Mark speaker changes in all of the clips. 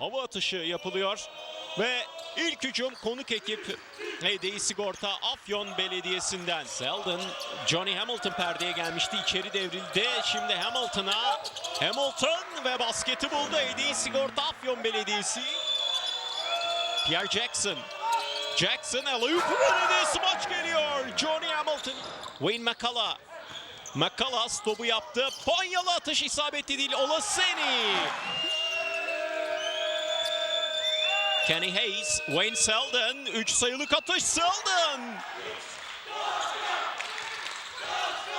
Speaker 1: hava atışı yapılıyor. Ve ilk hücum konuk ekip HDI Sigorta Afyon Belediyesi'nden. Selden, Johnny Hamilton perdeye gelmişti. içeri devrildi. Şimdi Hamilton'a. Hamilton ve basketi buldu. HDI Sigorta Afyon Belediyesi. Pierre Jackson. Jackson alley-oop denedi. Smaç geliyor. Johnny Hamilton. Wayne McCullough. McCullough stopu yaptı. Ponyalı atış isabetli değil. Olaseni. Kenny Hayes, Wayne Selden, 3 sayılık atış Selden.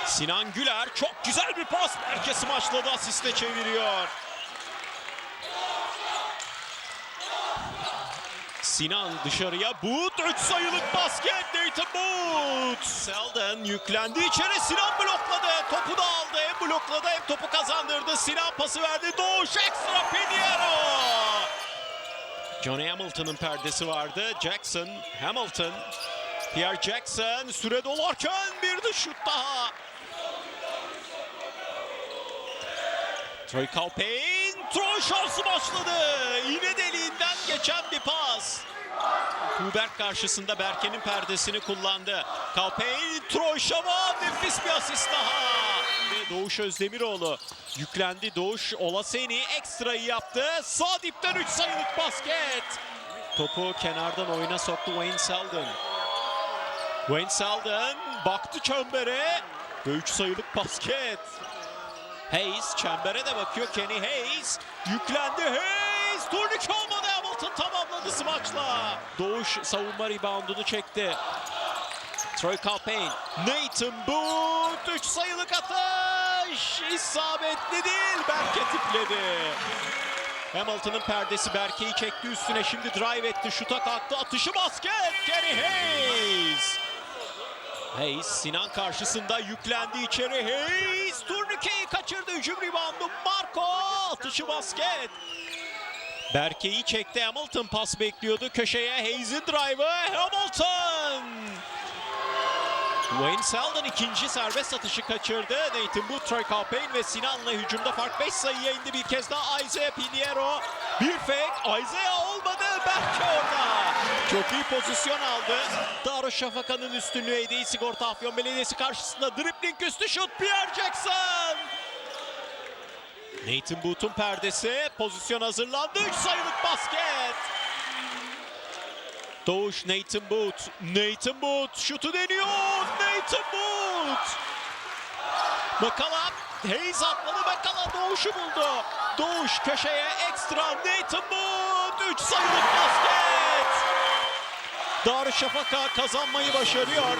Speaker 1: Sinan Güler çok güzel bir pas. Herkesi maçladı, asiste çeviriyor. Sinan dışarıya Boot 3 sayılık basket Nathan Boot. Selden yüklendi içeri Sinan blokladı. Topu da aldı hem blokladı hem topu kazandırdı. Sinan pası verdi. Doğuş ekstra Piniero. Johnny Hamilton'ın perdesi vardı. Jackson, Hamilton, Pierre Jackson süre dolarken bir de şut daha. Troy Calpain, Troy şansı başladı. İğne deliğinden geçen bir pas. Huberk karşısında Berke'nin perdesini kullandı. Calpain, Troy Şava nefis bir asist daha. Ve Doğuş Özdemiroğlu yüklendi. Doğuş Olaseni ekstrayı yaptı. Sağ dipten 3 sayılık basket. Topu kenardan oyuna soktu Wayne Selden. Wayne Selden baktı çembere ve 3 sayılık basket. Hayes çembere de bakıyor. Kenny Hayes yüklendi. Hayes turnike olmadı. Hamilton tamamladı smaçla. Doğuş savunma reboundunu çekti. Troy Calpain, Nathan Booth 3 sayılık atış. İsabetli değil. Berke tipledi. Hamilton'ın perdesi Berke'yi çekti üstüne. Şimdi drive etti. Şuta kalktı. Atışı basket. Kenny Hayes. Hayes Sinan karşısında yüklendi içeri. Hayes turnikeyi kaçırdı. Hücum reboundu. Marco atışı basket. Berke'yi çekti. Hamilton pas bekliyordu. Köşeye Hayes'in drive'ı. Hamilton. Wayne Selden ikinci serbest atışı kaçırdı. Nathan Troy Calpain ve Sinan'la hücumda fark 5 sayıya indi bir kez daha Isaiah Piniero. Bir fake. Isaiah olmadı. Berke orada. Çok iyi pozisyon aldı. Darüşşafaka'nın üstünlüğü Hediye Sigorta Afyon Belediyesi karşısında dribbling üstü şut Pierre Jackson. Nathan Boot'un perdesi. Pozisyon hazırlandı. 3 sayılık basket. Doğuş Nathan Boot. Nathan Boot şutu deniyor. Nathan Boot. Bakalım Hayes atladı. Bakalım Doğuş'u buldu. Doğuş köşeye ekstra Nathan Boot. 3 sayılık basket. Darüşşafaka kazanmayı başarıyor.